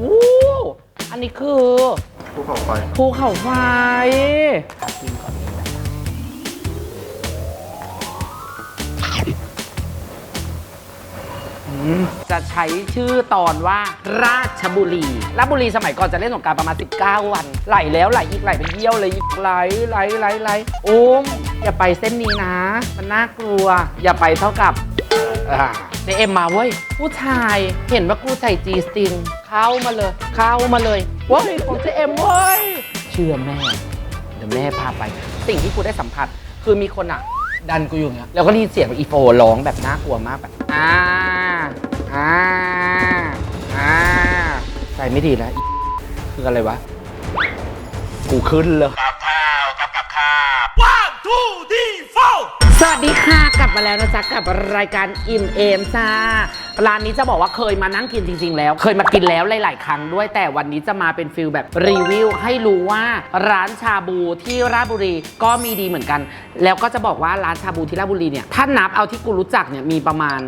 วู้อันนี้คือภูเขาไฟภูเขาไฟ กินก่อนนี้นะจะใช้ชื่อตอนว่าราชบุรี ราชบุรีสมัยก่อนจะเล่นสงกรารประมาณ 19 วัน ไหลแล้วไหลอีกไหลไปเยี่ยวเลยอีกไหลไหลไหลไหลโอ้มอย่าไปเส้นนี้นะ มันน่ากลัว อย่าไปเท่ากับอ่าเจเอ็มมาเว้ย ผู้ชายเห็นว่ากูใส่จีสติง เข้ามาเลย เข้ามาเลยเว้ยของเจเอ็มเว้ยเชื่อแม่เดี๋ยวแม่พาไป สิ่งที่กูได้สัมผัส คือมีคนอะ ดันกูอยู่อย่างเงี้ยแล้วก็ได้ยินเสียงอีโฟร้องแบบน่ากลัวมากแบบอ่าอ่าอ่าใจไม่ดีแล้วอีคืออะไรวะ กูขึ้นเลยสวั สดีค่ะกลับมาแล้วนะจ๊ะกับรายการอิ่มเอมจ้าร้านนี้จะบอกว่าเคยมานั่งกินจริง ๆ แล้ว เคยมากินแล้วหลาย ๆ ครั้งด้วย แต่วันนี้จะมาเป็นฟิลแบบรีวิวให้รู้ว่าร้านชาบูที่ราชบุรีก็มีดีเหมือนกัน แล้วก็จะบอกว่าร้านชาบูที่ราชบุรีเนี่ยถ้านับเอาที่กูรู้จักเนี่ยมีประมาณ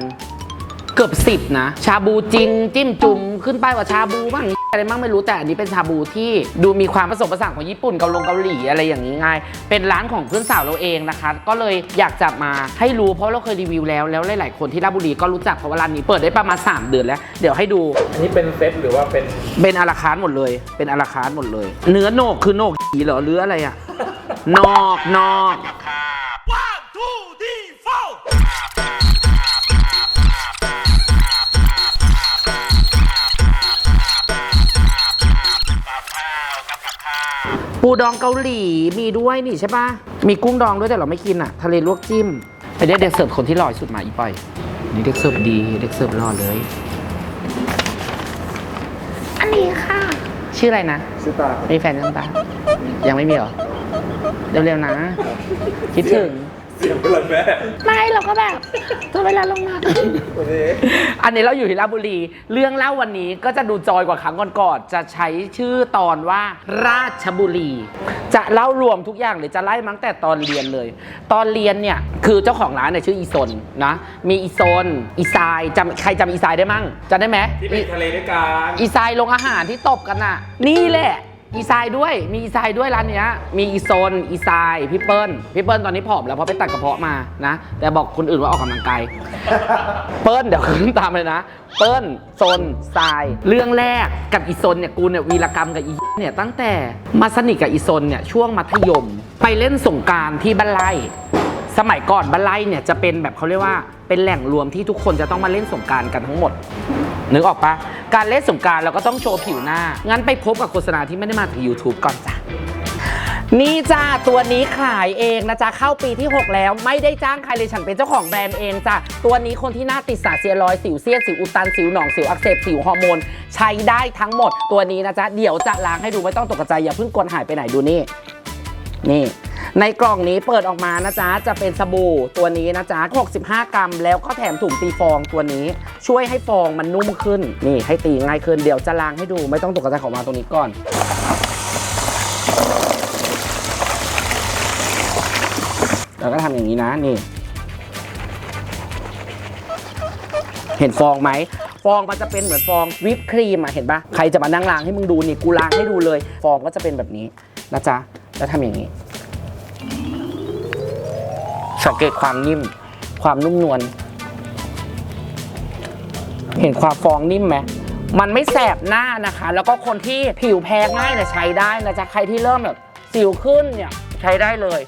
เกือบสิบนะ ชาบูจริงจิ้มจุ่มขึ้นไปายว่าชาบูบ้าง อะไรบ้างไม่รู้แต่อันนี้เป็นชาบูที่ดูมีความผสมผสานของญี่ปุ่นเกาลงเกาหลีอะไรอย่างนี้ไงเป็นร้านของเพื่อนสาวเราเองนะคะ ก็เลยอยากจะมาให้รู้เพราะเราเคยรีวิวแล้วแล้วหลาย ๆ คนที่ราชบุรีก็รู้จักเพราะว่าร้านนี้เปิดได้ประมาณ3เดือนแล้ว เดี๋ยวให้ดู อันนี้เป็นเซตหรือว่าเป็นเป็นอาราคาร์ทหมดเลย เป็นอาราคาร์ทหมดเลย เนื้อโหนกคือโหนกผีเหรอหรืออะไรอะนอกนอก ปูดองเกาหลีมีด้วยนี่ใช่ปะมีกุ้งดองด้วยแต่เราไม่กินอะทะเลลวกจิ้มไปเดี๋ยวเด็กเสิร์ฟคนที่หล่อที่สุดมาอีปอยนี่เด็กเสิร์ฟดีเด็กเสิร์ฟหล่อเลย อันนี้ค่ะ ชื่ออะไรนะชื่อตามีแฟนยังตายังไม่มีเหรอเร็วๆนะ คิดถึง เสียงเป็นไรแม่ไม่เราก็แบบตัวเวลาลงมา วันนี้อันนี้เราอยู่ที่ราชบุรี เรื่องเล่าวันนี้ก็จะดูจอยกว่าครั้งก่อนๆ จะใช้ชื่อตอนว่าราชบุรี จะเล่ารวมทุกอย่างหรือจะไล่มั้งแต่ตอนเรียนเลย ตอนเรียนเนี่ยคือเจ้าของร้านเนี่ยชื่ออีซนนะ มีอีซนอีทรายจำใครจำอีทรายได้มั่งจำได้ไหมที่ไปทะเลด้วยกันอีทรายลงอาหารที่ตบกันน่ะ นี่แหละ อีทรายด้วยมีอีทรายด้วยร้านเนี้ยมีอีโซนอีทรายพี่เปิ้ลพี่เปิ้ลตอนนี้ผอมแล้วเพราะไปตัดกระเพาะมานะ แต่บอกคนอื่นว่าออกกำลังกายเปิ้ลเดี๋ยวขึ้นตามเลยนะ เปิ้ลโซนทราย เรื่องแรกกับอีโซนเนี่ยกูเนี่ยวีรกรรมกับอีเนี่ยตั้งแต่มาสนิทกับอีโซนเนี่ยช่วงมัธยม ไปเล่นสงการที่บ้านไร่สมัยก่อนบ้านไร่เนี่ยจะเป็นแบบเขาเรียกว่าเป็นแหล่งรวมที่ทุกคนจะต้องมาเล่นสงการกันทั้งหมด นึกออกปะการเล่นสงการเราก็ต้องโชว์ผิวหน้า งั้นไปพบกับโฆษณาที่ไม่ได้มาจาก YouTube ก่อนจ้ะนี่จ้าตัวนี้ขายเองนะจ๊ะเข้าปีที่ 6 แล้วไม่ได้จ้างใครเลยฉันเป็นเจ้าของแบรนด์เองจ้ะตัวนี้คนที่หน้าติดสารเซียรอยสิวเซียนสิวอุดตันสิวหนองสิวอักเสบสิวฮอร์โมน ใช้ได้ทั้งหมด ตัวนี้นะจ๊ะเดี๋ยวจะล้างให้ดูไม่ต้องตกใจอย่าเพิ่งกลหายไปไหนดูนี่ นี่ ในกล่องนี้เปิดออกมานะจ๊ะ จะเป็นสบู่ตัวนี้นะจ๊ะ 65 กรัม แล้วก็แถมถุงตีฟองตัวนี้ ช่วยให้ฟองมันนุ่มขึ้น นี่ให้ตีง่ายขึ้น เดี๋ยวจะล้างให้ดู ไม่ต้องตกใจของมาตรงนี้ก่อน แล้วก็ทำอย่างนี้นะ นี่ เห็นฟองไหมฟองมันจะเป็นเหมือนฟองวิปครีมอะเห็นปะใครจะมานั่งล้างให้มึงดูนี่กูล้างให้ดูเลย ฟองก็จะเป็นแบบนี้นะจ๊ะ แล้วทำอย่างนี้ สังเกตความนิ่ม ความนุ่มนวล เห็นความฟองนิ่มไหมมันไม่แสบหน้านะคะ แล้วก็คนที่ผิวแพ้ง่ายเนี่ยใช้ได้นะจ๊ะ ใครที่เริ่มแบบสิวขึ้นเนี่ยใช้ได้เลย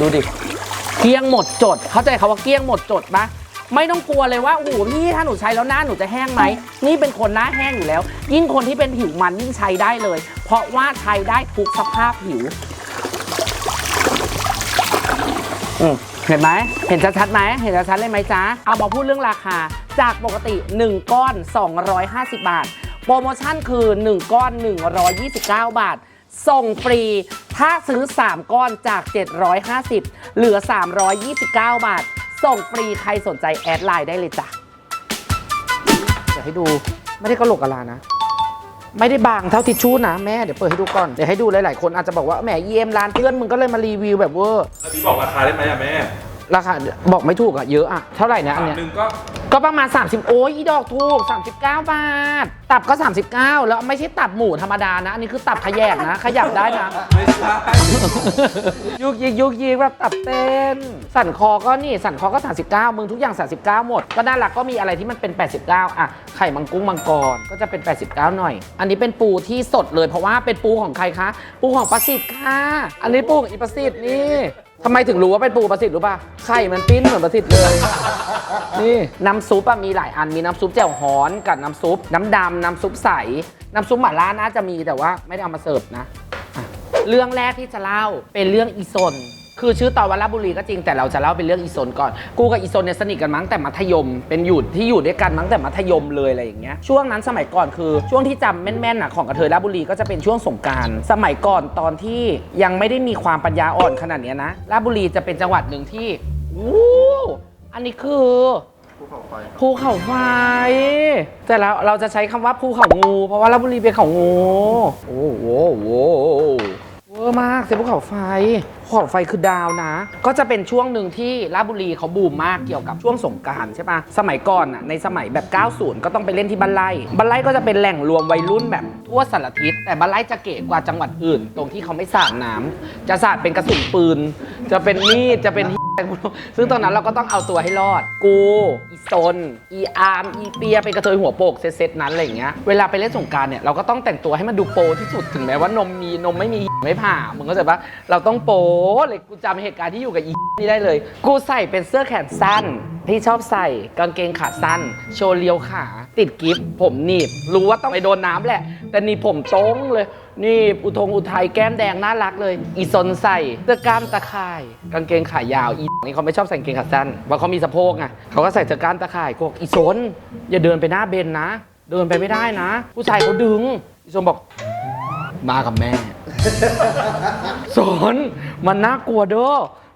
ดูดิ เกลี้ยงหมดจด เข้าใจคาว่าเกลี้ยงหมดจดปะ ไม่ต้องกลัวเลยว่าโอ้โหพี่ถ้าหนูใช้แล้วหน้าหนูจะแห้งไหมนี่เป็นคนหน้าแห้งอยู่แล้ว ยิ่งคนที่เป็นผิวมันยิ่งใช้ได้เลย เพราะว่าใช้ได้ทุกสภาพผิวอืมเห็นไหม เห็นชัดๆไหม เห็นชัดๆเลยไหมจ๊ะ เอามาพูดเรื่องราคา จากปกติ 1 ก้อน 250 บาท โปรโมชั่นคือ 1 ก้อน 129 บาท ส่งฟรี ถ้าซื้อ 3 ก้อนจาก 750 เหลือ 329 บาท ส่งฟรีใครสนใจแอดไลน์ได้เลยจ้ะ เดี๋ยวให้ดูไม่ได้กระโหลกกะลานะ ไม่ได้บางเท่าทิชชู่นะแม่เดี๋ยวเปิดให้ดูก่อน เดี๋ยวให้ดูหลายๆคนอาจจะบอกว่าแหมเอ็มร้านเพื่อนมึงก็เลยมารีวิวแบบเวอร์อันนี้บอกราคาได้ไหมอะแม่ราคาบอกไม่ถูกอะเยอะอะเท่าไหร่นะอันถามเนี้ย หนึ่งก็ ก็ประมาณ 30 โอ้ยอีดอกถูก 39 บาท ตับก็ 39 แล้วไม่ใช่ตับหมูธรรมดานะ อันนี้คือตับขยกนะ ขยับได้นะ ไม่ใช่ ยุกยิกยุกยิกแบบตับเต้น สันคอก็นี่ สันคอก็ 39 มึงทุกอย่าง 39 หมด ก็น่ารักก็มีอะไรที่มันเป็น 89 อะ ไข่มังกุ้งมังกรก็จะเป็น 89 หน่อย อันนี้เป็นปูที่สดเลยเพราะว่าเป็นปูของใครคะ ปูของประสิทธิ์ค่ะ อันนี้ปูของอีประสิทธิ์นี่ ทำไมถึงรู้ว่าเป็นปูประสิทธิ์รู้ป่ะไข่มันปิ้นเหมือนประสิทธิ์เลย นี่น้ำซุปอะมีหลายอันมีน้ำซุปแจ่วฮ้อนกับน้ำซุป น้ำดำน้ำซุปใส น้ำซุปหม่าล่าน่าจะมีแต่ว่าไม่ได้เอามาเสิร์ฟนะอะเรื่องแรกที่จะเล่าเป็นเรื่องอีซน คือชื่อตอนวัลบุรีก็จริงแต่เราจะเล่าเป็นเรื่องอีโซนก่อน กูกับอีโซนเนี่ยสนิทกันมั้งแต่มัธยม เป็นอยู่ที่อยู่ด้วยกันมั้งแต่มัธยมเลยอะไรอย่างเงี้ยช่วงนั้นสมัยก่อนคือช่วงที่จำแม่นๆน่ะของกระเทยราบุรีก็จะเป็นช่วงสงการสมัยก่อนตอนที่ยังไม่ได้มีความปัญญาอ่อนขนาดเนี้ยนะราบุรีจะเป็นจังหวัดหนึ่งที่วู้อันนี้คือภูเขาไฟภูเขาไฟ แต่เราเราจะใช้คำว่าภูเขางู เพราะว่าราชบุรีเป็นเขางู โอ้โหโว้เวอร์มากเสียภูเขาไฟภูเขาไฟคือดาวนะ ก็จะเป็นช่วงหนึ่งที่ราชบุรีเขาบูมมากเกี่ยวกับช่วงสงกรารใช่ปะสมัยก่อนอะในสมัยแบบ 90 ก็ต้องไปเล่นที่บ้านไร่บ้านไร่ก็จะเป็นแหล่งรวมวัยรุ่นแบบทั่วสารทิศแต่บ้านไร่จะเก๋กว่าจังหวัดอื่น ตรงที่เขาไม่สาดน้ำจะสาดเป็นกระสุนปืน จะเป็นมีดจะเป็น ซึ่งตอนนั้นเราก็ต้องเอาตัวให้รอด กู อีซนอีอาร์ม อีเปีย เป็นกระเทยหัวโปกเซตๆนั้นอะไรอย่างเงี้ย เวลาไปเล่นสงกรารเนี่ย เราก็ต้องแต่งตัวให้มันดูโปที่สุด ถึงแม้ว่านมมีนมไม่มีไม่ผ่า มึงก็จะปะเราต้องโปเลยกูจำเหตุการณ์ที่อยู่กับอีนี่ได้เลย กูใส่เป็นเสื้อแขนสั้น ที่ชอบใส่กางเกงขาสั้น โชว์เลียวขาติดกิฟผมหนีบ รู้ว่าต้องไปโดนน้ำแหละ แต่หนี่ผมตรงเลย นี่อุทงอุทัยแก้มแดงน่ารักเลย อีซนใส่เสื้อกล้ามตะข่าย กางเกงขายาวอีนี่เขาไม่ชอบใส่กางเกงขาสั้นเพราะเขามีสะโพกไงเขาก็ใส่เสื้อกล้ามตะข่ายกูบอกอีซนอย่าเดินไปหน้าเบนนะ เดินไปไม่ได้นะ ผู้ชายเขาดึงอีซนบอก มากับแม่สนมันน่ากลัวเด้อ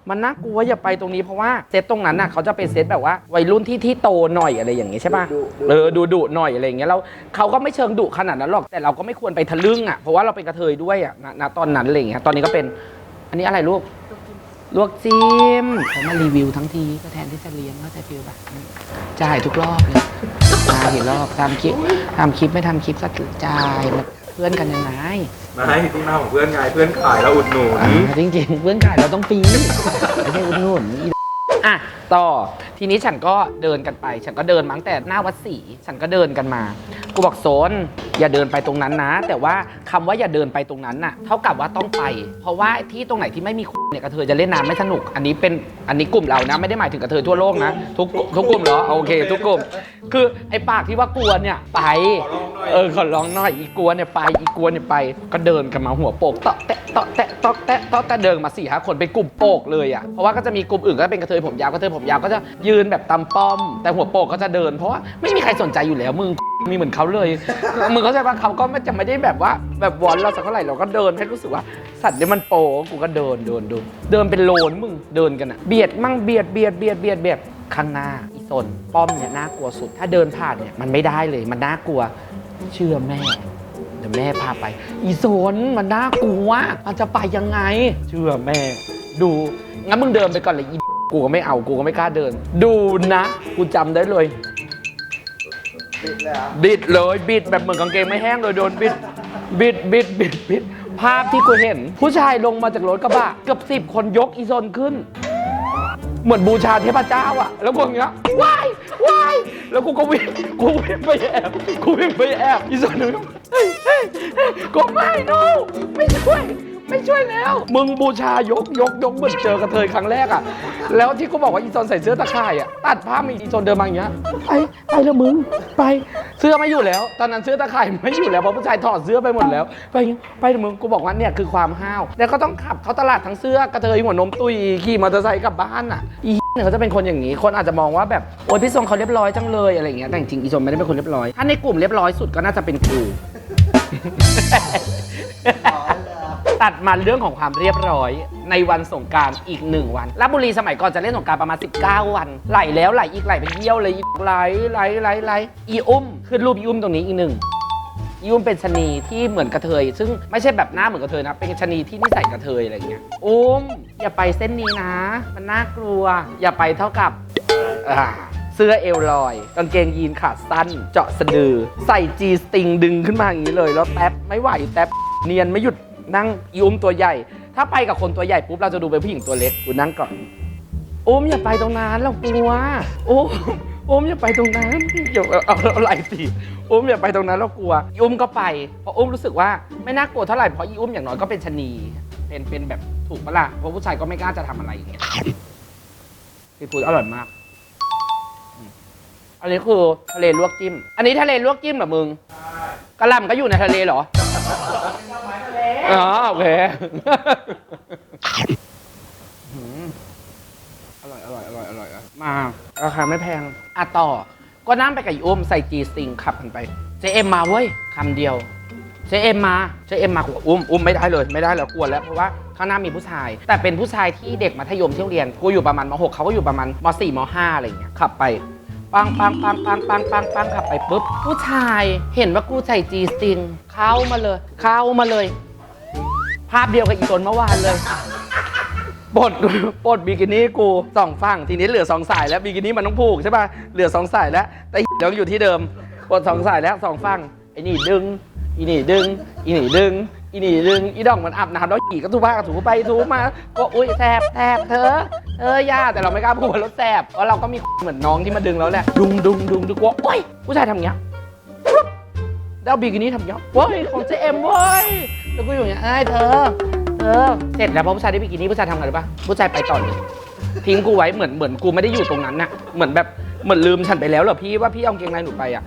มันน่ากลัวอย่าไปตรงนี้เพราะว่าเซตตรงนั้นน่ะเขาจะเป็นเซตแบบว่าวัยรุ่นที่ที่โตหน่อยอะไรอย่างงี้ใช่ป่ะเออดูดุหน่อยอะไรอย่างเงี้ยเราเขาก็ไม่เชิงดุขนาดนั้นหรอกแต่เราก็ไม่ควรไปทะลึ่งอะเพราะว่าเราเป็นกระเทยด้วยอะณณตอนนั้นอะไรอย่างเงี้ยตอนนี้ก็เป็น อันนี้อะไรลูกลวกจิ้มเขามารีวิวทั้งทีก็แทนที่จะเลี้ยงก็จะฟิลแบบจ่ายทุกรอบเลยมากี่รอบทำคลิปทำคลิปไม่ทำคลิปก็จ่ายแบบ เพื่อนกันยังไงมาให้ที่มาของเพื่อนไงเพื่อนขายแล้วอุดหนุนอ่าจริงๆเพื่อนขายเราต้องฟรีไม่ใช่อุดหนุน อะต่อทีนี้ฉันก็เดินกันไป ฉันก็เดินมาตั้งแต่หน้าวัดศรีฉันก็เดินกันมา กูบอกโซนอย่าเดินไปตรงนั้นนะ แต่ว่าคำว่าอย่าเดินไปตรงนั้นน่ะ เท่ากับว่าต้องไป เพราะว่าที่ตรงไหนที่ไม่มีคนเนี่ยกระเทยจะเล่นน้ำไม่สนุก อันนี้เป็นอันนี้กลุ่มเรานะไม่ได้หมายถึงกระเทยทั่วโลกนะทุกทุกกลุ่มเหรอโอเค ทุกกลุ่ม คือไอ้ปากที่ว่ากลัวเนี่ยไป เออขอร้องหน่อยอีกลัวเนี่ยไปอีกลัวเนี่ยไปก็เดินกันมาหัวโปกเตาะแตะเตาะแตะเตาะแตะเตาะแตะเดินมาสี่ห้าคนเป็นกลุ่มโปกเลยอะเพราะว่าก็จะมีกลุ่มอื่นก็เป็นกระเทยผมยาวกระเทยผมยาวก็จะยืนแบบตำป้อม แต่หัวโปกก็จะเดิน เพราะว่าไม่มีใครสนใจอยู่แล้วมึงมีเหมือนเขาเลย มึงเข้าใจปะเขาก็ไม่จะไม่ได้แบบว่าแบบวอนเราสักเท่าไหร่เราก็เดินให้รู้สึกว่า สัตว์เนี่ยมันโปกูก็เดินเดินเดินเดินเป็นโลนมึงเดินกันอะเบียดมั่งเบียดเบียดเบียดเบียดเบียดข้างหน้าอีโซนป้อมเนี่ยน่ากลัวสุด ถ้าเดินผ่านเนี่ยมันไม่ได้เลย มันน่ากลัว เชื่อแม่เดี๋ยวแม่พาไป อีโซนมันน่ากลัวมันจะไปยังไง เชื่อแม่ ดูงั้นมึงเดินไปก่อนเลยอี กูก็ไม่เอากูก็ไม่กล้าเดิน ดูนะ กูจำได้เลยบิดเลยบิดแบบเหมือนกางเกงไม่แห้งเลยโดนบิดบิดบิดบิดบิดภาพที่กูเห็น ผู้ชายลงมาจากรถกระบะเกือบสิบคนยกอีโซนขึ้น เหมือนบูชาเทพเจ้าอะแล้วกูอย่างเงี้ยว้ายว้ายแล้วกูก็วิ่งกูวิ่งไปแอบกูวิ่งไปแอบอีส่วนหนึ่งเฮ้ยเฮ้ยเฮ้ยกูไม่โนไม่ช่วย ไม่ช่วยแล้ว มึงบูชายกยกยกเหมือนเจอกระเทยครั้งแรกอะแล้วที่กูบอกว่าอีซอนใส่เสื้อตะข่ายอะตัดภาพมีอีซอนเดินมาอย่างเงี้ย ไปไปแล้วมึง ไป เสื้อไม่อยู่แล้ว ตอนนั้นเสื้อตะข่ายไม่อยู่แล้วเพราะผู้ชายถอดเสื้อไปหมดแล้ว ไปอย่างเงี้ยไปเถอะมึง กูบอกว่าเนี่ยคือความห้าว แล้วก็ต้องขับเขาตลาดทั้งเสื้อกระเทยหัวนมตุยขี่มอเตอร์ไซค์กลับบ้านอะอีเนี่ยเขาจะเป็นคนอย่างนี้ คนอาจจะมองว่าแบบโอ๊ยพี่ทรงเขาเรียบร้อยจังเลยอะไรอย่างเงี้ย แต่จริงๆอีทรงไม่ได้เป็นคนเรียบร้อย ถ้าในกลุ่มเรียบร้อยสุดก็น่าจะเป็นกู ตัดมาเรื่องของความเรียบร้อย ในวันสงกรารอีกหนึ่งวันราชบุรีสมัยก่อนจะเล่นสงกรารประมาณ 19 วันไหลแล้วไหลอีกไหลเป็นเยี่ยวเลยอีกไหลไหลไหลไหลอีอุ้มขึ้นรูปอีอุ้มตรงนี้อีกหนึ่งอีอุ้มเป็นชะนีที่เหมือนกระเทย ซึ่งไม่ใช่แบบหน้าเหมือนกระเทยนะ เป็นชะนีที่นิสัยกระเทยอะไรอย่างเงี้ยอุ้มอย่าไปเส้นนี้นะ มันน่ากลัว อย่าไปเท่ากับอ่าเสื้อเอวลอย กางเกงยีนขาสั้น เจาะสะดือ ใส่จีสติงดึงขึ้นมาอย่างนี้เลย แล้วแท็บไม่ไหวแท็บเนียนไม่หยุด นั่งอีอุ้มตัวใหญ่ ถ้าไปกับคนตัวใหญ่ปุ๊บเราจะดูเป็นผู้หญิงตัวเล็กกูนั่งก่อนอุ้มอย่าไปตรงนั้นเรากลัวอุ้มอุ้มอย่าไปตรงนั้นอย่าเอาเอาไหล่สิอุ้มอย่าไปตรงนั้นเรากลัวอุ้มก็ไปเพราะอุ้มรู้สึกว่าไม่น่ากลัวเท่าไหร่เพราะอีอุ้มอย่างน้อยก็เป็นชนีเป็นเป็นแบบถูกปะล่ะเพราะผู้ชายก็ไม่กล้าจะทำอะไรอย่างเงี้ยซีฟู้ดอร่อยมาก อันนี้คือทะเลลวกจิ้ม อันนี้ทะเลลวกจิ้มเหรอมึงกระลำก็อยู่ในทะเลเหรอ อ๋อโอเคหืมอร่อยอร่อยอร่อยอร่อยอะมาราคาไม่แพงอะต่อ ก็นั่งไปกับอีอุ้มใส่จีสติงขับกันไปเจเอ็มมาเว้ยคำเดียวเจเอ็มมาเจเอ็มมากูบอกอุ้มอุ้มไม่ได้เลยไม่ได้แล้วกลัวแล้วเพราะว่าข้างหน้ามีผู้ชาย แต่เป็นผู้ชายที่เด็กมัธยมที่โรงเรียนกูอยู่ประมาณมหกเขาก็อยู่ประมาณมสี่มห้าอะไรอย่างเงี้ยขับไปปังปังปังปังปังปังปังขับไปปุ๊บ ผู้ชายเห็นว่ากูใส่จีสติงเข้ามาเลย เข้ามาเลย ภาพเดียวกับอีตนเมื่อวานเลยปลดปลดบิกินี่กูสองฝั่งทีนี้เหลือสองสายแล้วบิกินี่มันต้องผูกใช่ป่ะเหลือสองสายแล้ว แต่ยังอยู่ที่เดิมปลดสองสายแล้วสองฝั่งไอ้นี่ดึงอีนี่ดึงอีนี่ดึงอีนี่ดึงอีดองมันอาบน้ำแล้วขี่ก็ถูบ้าก็ถูไปถูมาก็อุ้ยแสบแสบเธอเธอย่าแต่เราไม่กล้าพูดว่ารถแสบเพราะเราก็มีเหมือนน้องที่มาดึงแล้วแหละดุงดุงดุงดุงว่าโอ้ยผู้ชายทำอย่างเงี้ยแล้วบิกินี่ทำอย่างเงี้ยเว้ยของเจเอ็มเว้ย แล้วกูอยู่อย่างเงี้ยไอ้ยเธอ เธอ เสร็จแล้วพอผู้ชายได้บิกินี่ผู้ชายทำไงรู้ปะผู้ชายไปต่อเลยทิ้งกูไว้เหมือนเหมือนกูไม่ได้อยู่ตรงนั้นน่ะ เหมือนแบบเหมือนลืมฉันไปแล้วเหรอพี่ว่าพี่เอากางเกงในหนูไปอะ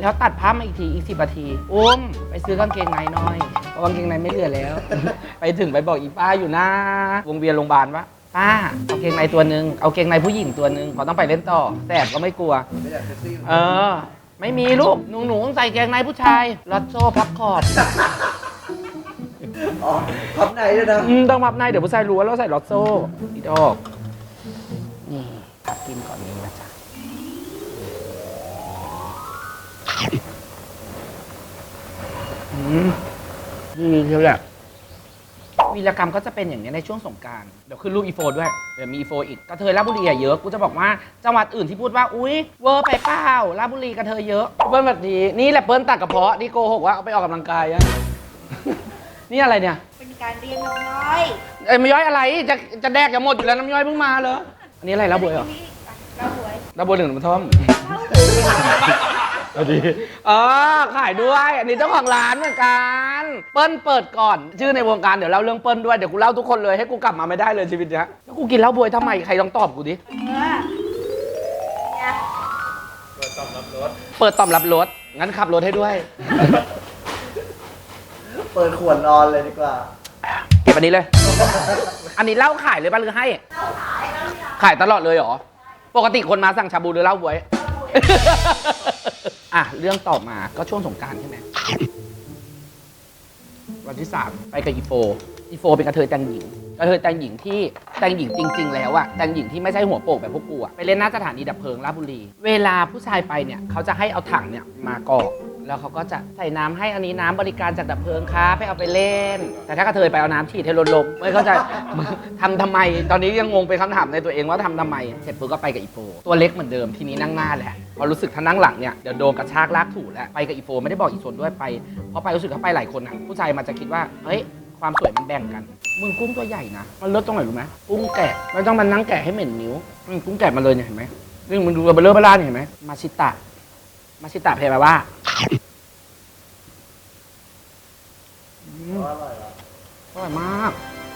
แล้วตัดภาพมาอีกทีอีกสิบนาทีอุ้มไปซื้อกางเกงในหน่อยเพราะกางเกงในไม่เหลือแล้ว ไปถึงไปบอกอีป้าอยู่หน้าวงเวียนโรงพยาบาลว่าป้าเอาเกงในตัวหนึ่งเอาเกงในผู้หญิงตัวหนึ่งขาต้องไปเล่นต่อแสบก็ไม่กลัวเออ ไม่มีลูกหนูหนูต้องใส่เกงในผู้ชายรัดโซ่พับขอบ อ๋อพับในด้วยนะอืมต้องพับในเดี๋ยวผู้ชายรู้ว่าเราใส่รัดโซ่อีดอกนี่พับกินก่อนนี้นะจ๊ะอืมดีเชียวแหละวีรกรรมก็จะเป็นอย่างนี้ยในช่วงสงกรารเดี๋ยวขึ้นรูปอีโฟด้วยเดี๋ยวมีอีโฟอีกกระเทยราชบุรีอะเยอะกูจะบอกว่าจังหวัดอื่นที่พูดว่าอุ๊ยเวอร์ไปเปล่าราชบุรีกระเทยเยอะ เปิ้ลแบบนี้นี่แหละเปิ้ลตัดกระเพาะนี่โกหกว่าเอาไปออกกำลังกายอะ นี่อะไรเนี่ย เป็นการเรียนน้ำน้อยเอ้ยน้ำย่อยอะไร จะจะแดกจะหมดอยู่แล้วน้ำย่อยเพิ่งมาเหรอ อันนี้อะไรลาบวยเหรอนี่เราหวยลาบวยหนึ่งน้ำท่อมเอาดีอ๋อขายด้วย อันนี้เจ้าของร้านเหมือนกัน เปิ้ลเปิดก่อน ชื่อในวงการเดี๋ยวเล่าเรื่องเปิ้ลด้วย เดี๋ยวกูเล่าทุกคนเลยให้กูกลับมาไม่ได้เลยชีวิตเนี้ยแล้วกูกินเหล้าบวยทำไมใครลองตอบกูดิ เออเนี่ยเปิดต่อมรับรสเปิดต่อมรับรถงั้นขับรถให้ด้วย เปิดขวดนอนเลยดีกว่า เก็บอันนี้เลย อันนี้เหล้าขายเลยป่ะหรือให้ ขายตลอดเลยเหรอ ปกติคนมาสั่งชาบูหรือเหล้าบวย อะ เรื่องต่อมาก็ช่วงสงกรารใช่ไหม วันที่สามไปกับอีโฟ อีโฟเป็นกระเทยแต่งหญิง กระเทยแต่งหญิงที่แต่งหญิงจริง ๆ แล้วอะแต่งหญิงที่ไม่ใช่หัวโปกแบบพวกกูอะไปเล่นหน้าสถานีดับเพลิงราชบุรี เวลาผู้ชายไปเนี่ยเขาจะให้เอาถังเนี่ยมากอก แล้วเขาก็จะใส่น้ำให้อันนี้น้ำบริการจากดับเพลิงครับให้เอาไปเล่น แต่ถ้ากระเทยไปเอาน้ำฉีดให้ลดลมไม่เข้าใจ ทำทำไม ตอนนี้ยังงงเป็นคำถามในตัวเองว่าทำทำไม เสร็จปุ๊บก็ไปกับอีโฟตัวเล็กเหมือนเดิมทีนี้นั่งหน้าแหละพอรู้สึกถ้านั่งหลังเนี่ยเดี๋ยวโดนกระชากลากถูแล้วไปกับอีโฟไม่ได้บอกอีโซนด้วยไปเพราะไปรู้สึกถ้าไปหลายคนอะผู้ชายมันจะคิดว่าเฮ้ยความสวยมันแบ่งกันมึงกุ้งตัวใหญ่นะมันลดตรงไหนรู้ไหมกุ้งแกะไม่ต้องมานั่งแกะให้เหม็นนิ้วอืมกุ้งแกะมาเลยเนี่ยเห็นไหมนี่มึงดูเบลเลอร์เบล่าเนี่ยเห็นไหมมาชิตะ มาชิตะเพลว่า อืมอร่อยเหรออร่อยมาก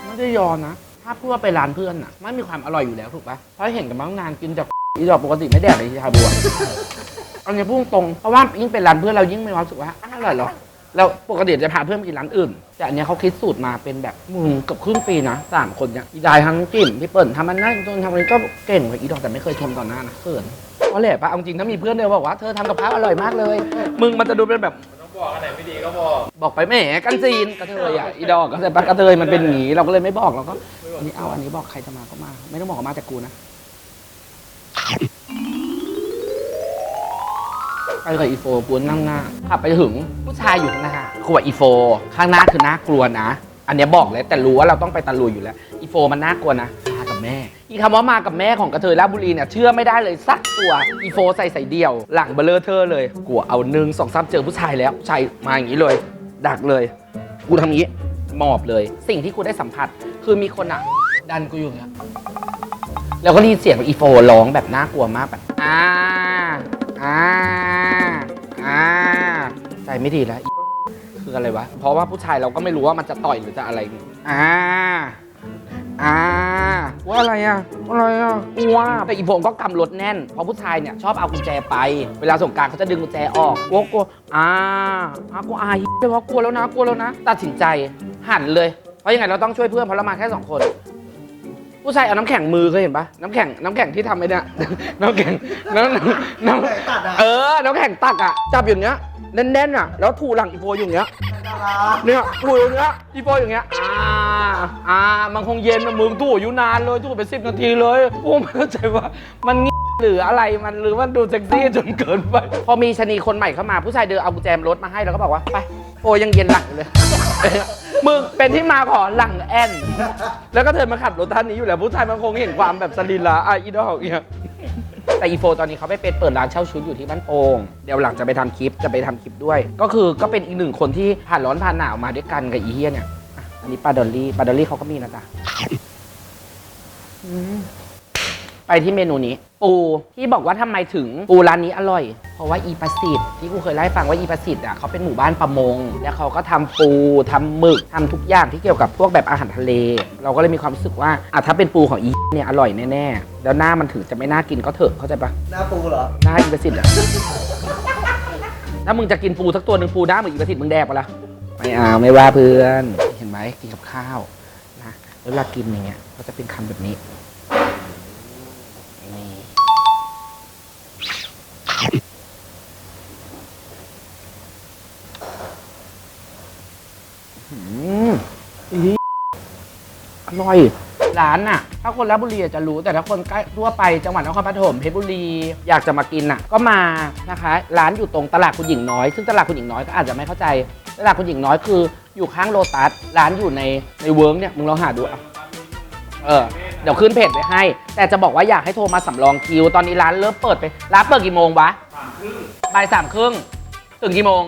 ไม่ได้ยอนะ ถ้าพูดว่าไปร้านเพื่อนอะ ไม่มีความอร่อยอยู่แล้วถูกปะเพราะเห็นกันมาตั้งนานกินจากอีดอกปกติไม่แดกเลยที่ชาบัวอันนี้พูดตรง เพราะว่ายิ่งเป็นร้านเพื่อนเรายิ่งมีความรู้สึกว่าอ้าวอร่อยเหรอเราปกติจะพาเพื่อนไปกินร้านอื่น แต่อันเนี้ยเขาคิดสูตรมาเป็นแบบมึงเกือบครึ่งปีนะสามคนเนี่ยอีดายทั้งจิ่มพี่เปิ้ลทำมันนั่นจนทำอันนี้ก็เก่งกว่าอีดอกแต่ไม่เคยชมต่อหน้านะเขินเพราะแหละปะเอาจริงถ้ามีเพื่อนเดียวบอกว่าเธอทำกับข้าวอร่อยมากเลย มึงมันจะดูเป็นแบบมันต้อง บอกอันไหนไม่ดีก็บอกบอกไปแหมกันซีนกระเทยอะอีดอกก็แต่ปะกระเทยมันเป็นอย่างนี้เราก็เลยไม่บอกเราก็อันนี้เอาอันนี้บอกใครจะมาก็มา ไม่ต้องบอกว่ามาจากกูนะไปกับอีโฟปูนนั่งหน้าขับไปถึงผู้ชายอยู่ข้างหน้าคือว่าอีโฟ ข้างหน้าคือน่ากลัวนะ อันเนี้ยบอกเลยแต่รู้ว่าเราต้องไปตะลุยอยู่แล้ว อีโฟมันน่ากลัวนะ กับแม่ อีคำว่ามากับแม่ของกระเทยราชบุรีเนี่ยเชื่อไม่ได้เลยสักตัว อีโฟใส่ใส่เดี่ยว หลังเบลเลอร์เทอเลยกลัวเอาหนึ่งสองสามเจอผู้ชายแล้วผู้ชายมาอย่างนี้เลย ดักเลย กูทำอย่างนี้หมอบเลย สิ่งที่กูได้สัมผัส คือมีคนอะ ดันกูอยู่อย่างเงี้ยแล้วก็ได้ยินเสียงอีโฟร้องแบบน่ากลัวมากแบบอ่าอ่าอ่าใจไม่ดีแล้วคืออะไรวะ เพราะว่าผู้ชายเราก็ไม่รู้ว่ามันจะต่อยหรือจะอะไร อ่า อ่าว่าอะไรอะอะไรอะกลัวแต่อีโฟก็กำรถแน่น เพราะผู้ชายเนี่ยชอบเอากุญแจไป เวลาสงกรารเขาจะดึงกุญแจออกกลัวกลัวอ่าอ่ากลัวอายเลยว่ากลัวแล้วนะกลัวแล้วนะ ตัดสินใจหันเลย เพราะยังไงเราต้องช่วยเพื่อนเพราะเรามาแค่สองคน ผู้ชายเอาน้ำแข็งมือเคยเห็นปะน้ำแข็งน้ำแข็งที่ทำไอ้เนี่ย น้ำแข็งน้ำน้ำน้ไหนตัดอะำเออ น้ำแข็งตักอะจับอย่างเงี้ยแน่นๆอะ แล้วถูหลังอีโฟอย่างเงี้ย ดาราเนี่ยถูอย่างเงี้ยอีโฟอย่างเงี้ยอ่าอ่ามันคงเย็นนะมึงถูอยู่นานเลยถูเป็นสิบนาทีเลยโอ้ไม่เข้าใจว่ามันงี้หรืออะไรมันหรือว่าดูเซ็กซี่จนเกินไป พอมีชะนีคนใหม่เข้ามาผู้ชายเดินเอากุญแจรถมาให้แล้วก็บอกว่าไปโฟยังเย็นหลังอยู่เลย มึงเป็นที่มาของหลังแอนแล้วก็เธอมาขับรถท่านนี้อยู่แล้วผู้ชายมันคงเห็นความแบบสลีละอะอีดอกเนี่ยแต่อีโฟตอนนี้เขาไปเป็นเปิดร้านเช่าชุดอยู่ที่บ้านโป่งเดี๋ยวหลังจะไปทำคลิปจะไปทำคลิปด้วย ก็คือก็เป็นอีกหนึ่งคนที่ผ่านร้อนผ่านหนาวมาด้วยกันกับอีเฮียเนี่ยอันนี้ปาดอลลี่ปาดอลลี่เขาก็มีนะจ๊ะอืม ไปที่เมนูนี้ ปูที่บอกว่าทำไมถึงปูร้านนี้อร่อย เพราะว่าอีประสิทธิ์ที่กูเคยเล่าให้ฟังว่าอีประสิทธิ์อะเขาเป็นหมู่บ้านประมง แล้วเขาก็ทำปูทำหมึกทำทุกอย่างที่เกี่ยวกับพวกแบบอาหารทะเล เราก็เลยมีความรู้สึกว่าอะถ้าเป็นปูของอีเนี่ยอร่อยแน่ๆแล้วหน้ามันถึงจะไม่น่ากินก็เถอะเข้าใจปะหน้าปูเหรอหน้าอีประสิทธิ์อะถ้ามึงจะกินปูสักตัวหนึ่งปูหน้าเหมือนอีประสิทธิ์มึงแดกปะล่ะไม่เอาไม่ว่าเพื่อนเห็นไหมกินกับข้าวนะแล้วเวลากินอย่างเงี้ยก็จะเป็นคำแบบนี้นี่ อืมอีอ ร่อย ร้านน่ะ ถ้าคนราชบุรีอาจจะรู้แต่ถ้าคนใกล้ทั่วไปจังหวัดนครปฐมเพชรบุรี อยากจะมากินน่ะ ก็มานะคะ ร้านอยู่ตรงตลาดคุณหญิงน้อย ซึ่งตลาดคุณหญิงน้อยก็อาจจะไม่เข้าใจตลาดคุณหญิงน้อยคือ อยู่ข้างโลตัสร้านอยู่ในในเวิร์กเนี่ยมึงลองหาดูอะเออเดี๋ยวขึ้นเพจไว้ให้ แต่จะบอกว่าอยากให้โทรมาสำรองคิว ตอนนี้ร้านเริ่มเปิดไปร้านเปิดกี่โมงวะบ่ายสามครึ่งถึงกี่โมง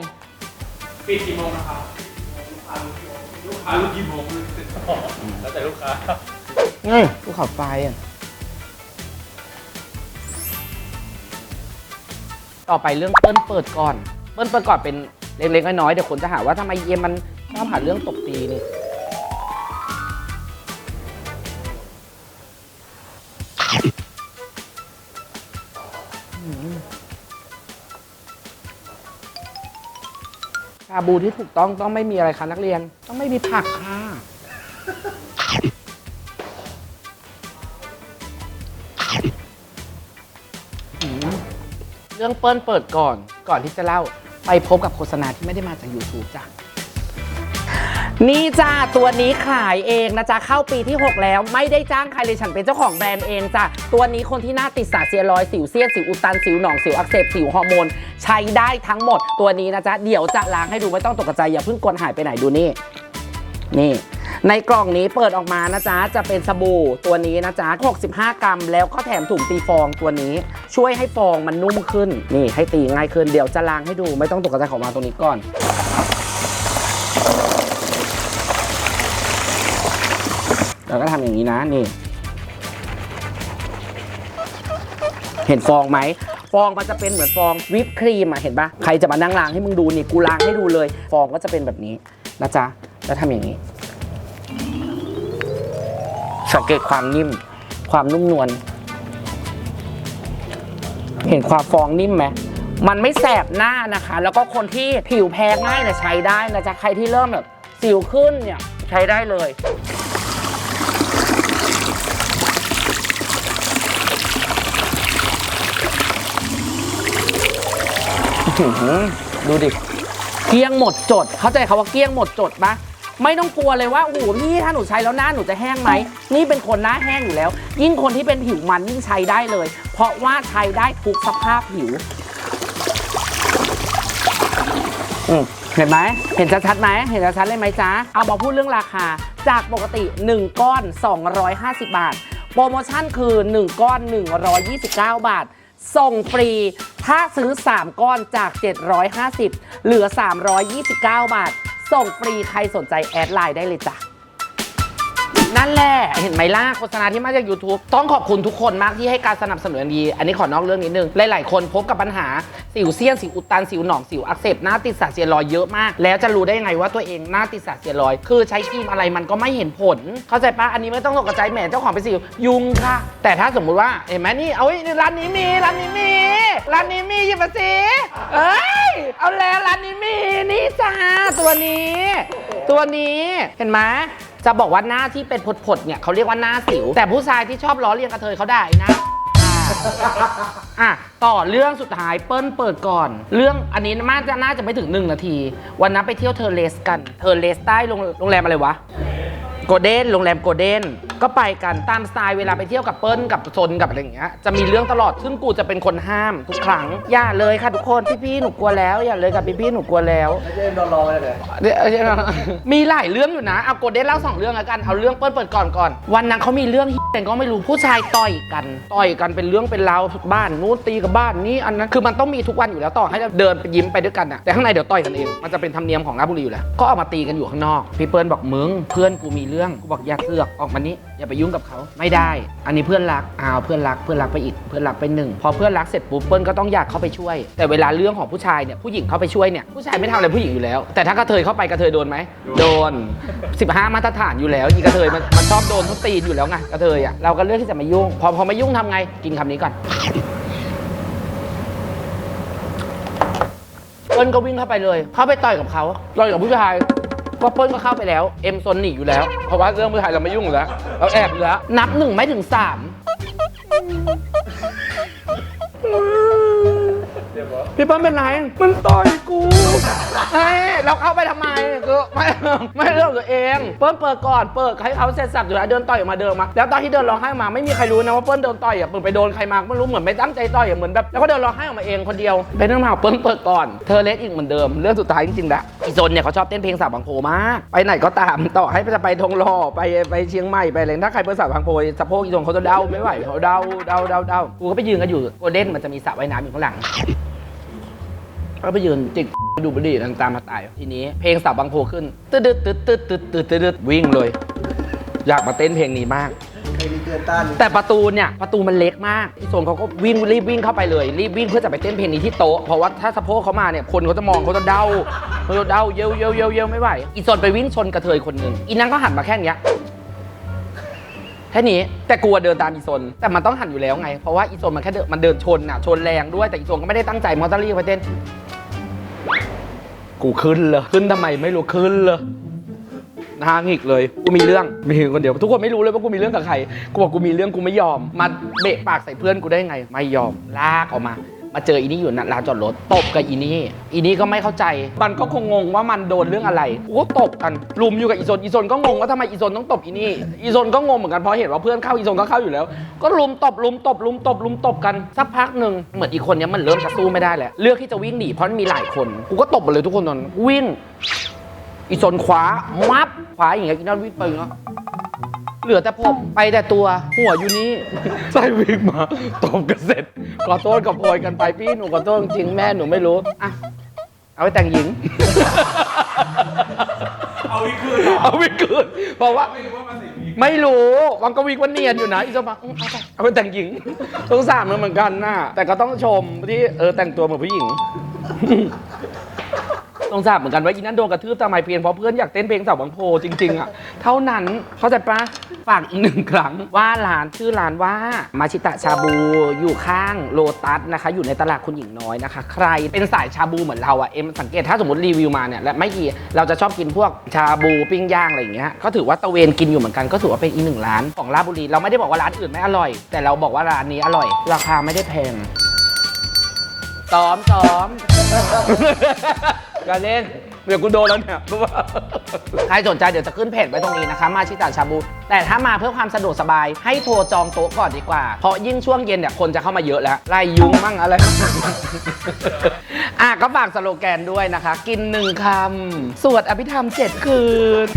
ปิดกี่โมงนะครับลูกค้ารู้กี่โมง แล้วแต่ลูกค้าเฮ้ยภูเขาไฟอะ ต่อไปเรื่องเปิ้ลเปิดก่อน เปิ้ลเปิดก่อนเป็นเล็กๆน้อยๆเดี๋ยวคนจะหาว่าทำไมเยมมันชอบหาเรื่องตบตีนี่ ชาบูที่ถูกต้องต้องไม่มีอะไรคะนักเรียน ต้องไม่มีผักค่ะ รื่องเปิ้ลเปิดก่อน ก่อนที่จะเล่า ไปพบกับโฆษณาที่ไม่ได้มาจาก YouTube จ้ะ นี่จ้าตัวนี้ขายเองนะจ๊ะเข้าปีที่ 6 แล้วไม่ได้จ้างใครเลยฉันเป็นเจ้าของแบรนด์เองจ้ะตัวนี้คนที่หน้าติดสารเซียรอยด์สิวเซียนสิวอุดตันสิวหนองสิวอักเสบสิวฮอร์โมนใช้ได้ทั้งหมด ตัวนี้นะจ๊ะเดี๋ยวจะล้างให้ดูไม่ต้องตกใจอย่าเพิ่งกดหายไปไหนดูนี่ นี่ ในกล่องนี้เปิดออกมานะจ๊ะ จะเป็นสบู่ตัวนี้นะจ๊ะ 65 กรัม แล้วก็แถมถุงตีฟองตัวนี้ ช่วยให้ฟองมันนุ่มขึ้น นี่ให้ตีง่ายขึ้น เดี๋ยวจะล้างให้ดู ไม่ต้องตกใจของมาตรงนี้ก่อนแล้วก็ทำอย่างนี้นะนี่ เห็นฟองไหมฟองมันจะเป็นเหมือนฟองวิปครีมอะเห็นปะใครจะมานั่งล้างให้มึงดูนี่กูล้างให้ดูเลย ฟองก็จะเป็นแบบนี้นะจ๊ะ แล้วทำอย่างนี้ สังเกตความนิ่ม ความนุ่มนวลเห็นความฟองนิ่มไหมมันไม่แสบหน้านะคะ แล้วก็คนที่ผิวแพ้ง่ายเนี่ยใช้ได้นะจ๊ะใครที่เริ่มแบบสิวขึ้นเนี่ยใช้ได้เลยดูดิ เกลี้ยงหมดจด เข้าใจคาว่าเกลี้ยงหมดจดปะ ไม่ต้องกลัวเลยว่าโอ้โหพี่ถ้าหนูใช้แล้วหน้าหนูจะแห้งไหมนี่เป็นคนหน้าแห้งอยู่แล้ว ยิ่งคนที่เป็นผิวมันยิ่งใช้ได้เลย เพราะว่าใช้ได้ทุกสภาพผิวอืมเห็นไหม เห็นชัดๆไหม เห็นชัดๆเลยไหมจ๊ะ เอามาพูดเรื่องราคา จากปกติ 1 ก้อน 250 บาท โปรโมชั่นคือ 1 ก้อน 129 บาท ส่งฟรี ถ้าซื้อ 3 ก้อนจาก 750 เหลือ 329 บาท ส่งฟรีใครสนใจแอดไลน์ได้เลยจ้ะ นั่นแหละเห็นไหมล่ะโฆษณาที่มาจาก YouTube ต้องขอบคุณทุกคนมากที่ให้การสนับสนุนดี อันนี้ขอนอกเรื่องนิดนึง หลาย ๆ คนพบกับปัญหาสิวเซียนสิวอุดตันสิวหนองสิวอักเสบหน้าติดสารเซียรอยเยอะมาก แล้วจะรู้ได้ไงว่าตัวเองหน้าติดสารเซียรอย คือใช้ครีมอะไรมันก็ไม่เห็นผล เข้าใจปะอันนี้ไม่ต้องตกใจแหมเจ้าของเป็นสิวยุงค่ะ แต่ถ้าสมมุติว่าเห็นไหมนี่เอาไว้ยร้านนี้มีร้านนี้มีร้านนี้มีหยิบมาสิเอ้ยเอาแล้วร้านนี้มีนี่จ้าตัวนี้ ตัวนี้เห็นไหมจะบอกว่าหน้าที่เป็นผดๆเนี่ยเขาเรียกว่าหน้าสิว แต่ผู้ชายที่ชอบล้อเลียนกระเทยเขาได้นะอะต่อเรื่องสุดท้ายเปิ้ลเปิดก่อน เรื่องอันนี้น่าจะน่าจะไม่ถึงหนึ่งนาที วันนั้นไปเที่ยวเทอร์เลสกัน เทอร์เลสใต้โรงโรงแรมอะไรวะ โกลเด้นโรงแรมโกลเด้นก็ไปกันตามสไตล์เวลาไปเที่ยวกับเปิ้ลกับซนกับอะไรอย่างเงี้ยจะมีเรื่องตลอดซึ่งกูจะเป็นคนห้ามทุกครั้ง อย่าเลยค่ะทุกคนพี่ๆหนูกลัวแล้ว อย่าเลยกับพี่ๆหนูกลัวแล้วแล้วเจมส์นอนรอไว้เลยเดี๋ยวเดี๋ยวมีหลายเรื่องอยู่นะเอาโกลเด้นเล่าสองเรื่องแล้วกันเอาเรื่องเปิ้ลเปิดก่อนก่อนวันนั้นเขามีเรื่องที่เป็นก็ไม่รู้ผู้ชายต่อยกัน ต่อยกันเป็นเรื่องเป็นราวบ้านนู้นตีกับบ้านนี้อันนั้นคือมันต้องมีทุกวันอยู่แล้วต่อให้เราเดินไปยิ้มไปด้วยกันอะแต่ข้างในเดี๋ยวต่อยกันเองมันจะเป็นธรรมเนียมของราชบุรีอยู่แล้วก็ออกมาตีกันอยู่ข้างนอกพี่เปิ้ลบอกมึงเพื่อนกูมีเรื่องกูบอกอย่าเสือกออกมานี้อย่าไปยุ่งกับเขาไม่ได้ อันนี้เพื่อนรักอ้าวเพื่อนรักเพื่อนรักไปอีกเพื่อนรักไปหนึ่งพอเพื่อนรักเสร็จปุ๊บเปิ้ลก็ต้องอยากเข้าไปช่วย แต่เวลาเรื่องของผู้ชายเนี่ยผู้หญิงเข้าไปช่วยเนี่ยผู้ชายไม่ทำอะไรผู้หญิงอยู่แล้ว แต่ถ้ากระเทยเข้าไปกระเทยโดนไหมโดน 15 มาตรฐานอยู่แล้วอีกระเทยมันมันชอบโดนทุกตีนอยู่แล้วไงกระเทยอะเราก็เลือกที่จะไม่ยุ่ง พอพอไม่ยุ่งทำไงกินคำนี้ก่อนเปิ้ลก็วิ่งเข้าไปเลย เข้าไปต่อยกับเขาต่อยกับผู้ชาย ก็เปิ้ลก็เข้าไปแล้ว เอ็มโซนหนีอยู่แล้ว เพราะว่าเรื่องผู้ชายเราไม่ยุ่งอยู่แล้ว เราแอบอยู่แล้ว นับหนึ่งไม่ถึงสาม พี่เปิ้ลเป็นไร มันต่อยกูเฮ้ยเราเข้าไปทำไมคือไม่ไม่เรื่องตัวเอง เปิ้ลเปิดก่อน เปิดให้เขาเสร็จสับอยู่แล้วเดินต่อยออกมาเดินมา แล้วตอนที่เดินร้องไห้ออกมาไม่มีใครรู้นะว่าเปิ้ลโดนต่อยอะเปิ้ลไปโดนใครมาไม่รู้เหมือนไม่ตั้งใจต่อยอะเหมือนแบบแล้วก็เดินร้องไห้ออกมาเองคนเดียว เป็นเรื่องราวเปิ้ลเปิดก่อน เธอเลสอีกเหมือนเดิม เรื่องสุดท้ายจริงๆละอีโซนเนี่ยเขาชอบเต้นเพลงสาวบางโพมาก ไปไหนก็ตามต่อให้จะไปทองหล่อไปไปเชียงใหม่ไปอะไรถ้าใครเปิดสาวบางโพสะโพกอีโซนเขาจะเดาไม่ไหวเขาเดาเดาเดาเดากูก็ไปยืนกันอยู่โกลเด้นมันจะมีสระว่ายน้ำอยู่ข้างหลัง ก็ไปยืนจิกดูบุหรี่ต่างๆมาตายทีนี้ เพลงสาวบางโพขึ้นตึ๊ดตึ๊ดตึ๊ดตึ๊ดตึ๊ดตึ๊ดตึ๊ดวิ่งเลย อยากมาเต้นเพลงนี้มากใครมีเตือนต้านแต่ประตูเนี่ยประตูมันเล็กมากพี่โซนเขาก็วิ่งรีบวิ่งเข้าไปเลย รีบวิ่งเพื่อจะไปเต้นเพลงนี้ที่โต๊ะเพราะว่าถ้าสะโพกเขามาเนี่ยคนเขาจะมองเขาจะเดาเขาจะเดาเยวเยวเยวเยวไม่ไหวอีโซนไปวิ่งชนกระเทยคนหนึ่งอีนั่งก็หันมาแค่เนี้ยแค่นี้แต่กลัวเดินตามอีโซนแต่มันต้องหันอยู่แล้วไงเพราะว่าอีโซนมันแค่เดินมันเดินชนน่ะชนแรงด้วยแต่อีโซนก็ไม่ได้ตั้งใจมอเตอรี่ไปเต้น กูขึ้นเลยขึ้นทำไมไม่รู้ขึ้นเลยทางอีกเลยกูมีเรื่องมีคนเดียวทุกคนไม่รู้เลยว่ากูมีเรื่องกับใครกูบอกกูมีเรื่องกูไม่ยอมมาเบะปากใส่เพื่อนกูได้ไง ไม่ยอมลากออกมา มาเจออีนี่อยู่นะลานจอดรถตบกับอีนี่ อีนี่ก็ไม่เข้าใจ มันก็คงงงว่ามันโดนเรื่องอะไรก็ตบกันลุมอยู่กับอีโซนอีโซนก็งงว่าทำไมอีโซนต้องตบอีนี่อีโซนก็งงเหมือนกันเพราะเห็นว่าเพื่อนเข้าอีโซนก็เข้าอยู่แล้ว ก็ลุมตบลุมตบลุมตบลุมตบกันสักพักหนึ่งเหมือนอีคนเนี้ยมันเริ่มจะสู้ไม่ได้แล้วเลือกที่จะวิ่งหนีเพราะมันมีหลายคนกูก็ตบหมดเลยทุกคนตอนนวิ่งอีโซนขวามับขวาอย่างเงี้ยกินนั่นวิ่งไปอย่างเงี้ย เหลือแต่ผมไปแต่ตัว หัวอยู่นี่ใส่วิกมาตบกันเสร็จขอโทษกับโอยกันไปพี่หนูขอโทษจริงๆแม่หนูไม่รู้อะเอาไปแต่งหญิง เอาวิคืนเหรอเอาวิกคืนเพราะว่า ไม่รู้ว่ามันสีวิกไม่รู้วังก็วิกว่าเนียนอยู่นะอีโซมาอืมเอาไปเอาไปแต่งหญิงสงสารมันเหมือนกันนะแต่ก็ต้องชมที่เออแต่งตัวเหมือนผู้หญิง สงสารเหมือนกันว่าอีนั่นโดนกระทืบทำไมเพียงเพราะเพื่อนอยากเต้นเพลงสาวบางโพจริงๆอะ เท่านั้นเข้าใจปะฝากอีกหนึ่งครั้งว่าร้านชื่อร้านว่ามาชิตะชาบูอยู่ข้างโลตัสนะคะ อยู่ในตลาดคุณหญิงน้อยนะคะ ใครเป็นสายชาบูเหมือนเราอะเอ็มสังเกตถ้าสมมติรีวิวมาเนี่ยและไม่กี่เราจะชอบกินพวกชาบูปิ้งย่างอะไรอย่างเงี้ยก็ถือว่าตะเวนกินอยู่เหมือนกันก็ถือว่าเป็นอีกหนึ่งร้านของราชบุรีเราไม่ได้บอกว่าร้านอื่นไม่อร่อย แต่เราบอกว่าร้านนี้อร่อย ราคาไม่ได้แพงซ้อมซ้อม การเล่น เดี๋ยวกูโดนแล้วเนี่ยใครสนใจเดี๋ยวจะขึ้นเพจไว้ตรงนี้นะคะ มาชิตาชาบู แต่ถ้ามาเพื่อความสะดวกสบาย ให้โทรจองโต๊ะก่อนดีกว่า เพราะยิ่งช่วงเย็นเนี่ยคนจะเข้ามาเยอะแล้วไล่ยุงมั่งอะไร อะก็ฝากสโลแกนด้วยนะคะ กินหนึ่งคำ สวดอภิธรรมเจ็ดคืน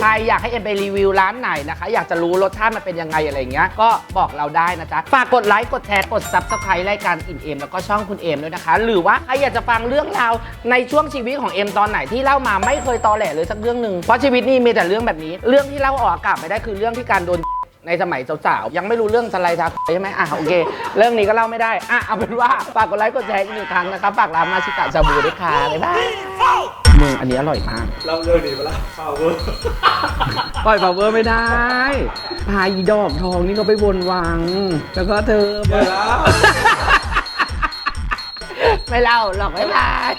ใครอยากให้เอ็มไปรีวิวร้านไหนนะคะ อยากจะรู้รสชาติมันเป็นยังไงอะไรอย่างเงี้ย ก็บอกเราได้นะจ๊ะ ฝากกดไลค์ กดแชร์ กด subscribe รายการอิ่มเอ็มแล้วก็ช่องคุณเอ็มด้วยนะคะ หรือว่าใครอยากจะฟังเรื่องราวในช่วงชีวิตของเอ็มตอนไหนที่เล่ามาไม่เคยตอแหลเลยสักเรื่องหนึ่งเพราะชีวิตนี่มีแต่เรื่องแบบนี้ เรื่องที่เล่าออกอากาศไม่ได้คือเรื่องที่การโดนในสมัยสาวๆ ยังไม่รู้เรื่องสไลด์ทักใช่ไหมอะโอเค เรื่องนี้ก็เล่าไม่ได้ อะเอาเป็นว่าฝากกดไลค์กดแชร์อีกหนึ่งครั้งนะครับฝากร้านมาชิตะชาบูด้วยค่ะบ๊ายบาย มึงอันนี้อร่อยมากเราเรื่องนี้เวลาเปล่าเวอร์ปล่อยพาวเวอร์ไม่ได้ พาอีดอกทองนี่เขาไปวนวัง แล้วก็เธอเดี๋ยวแล้วไม่เล่าหรอกบ๊ายบาย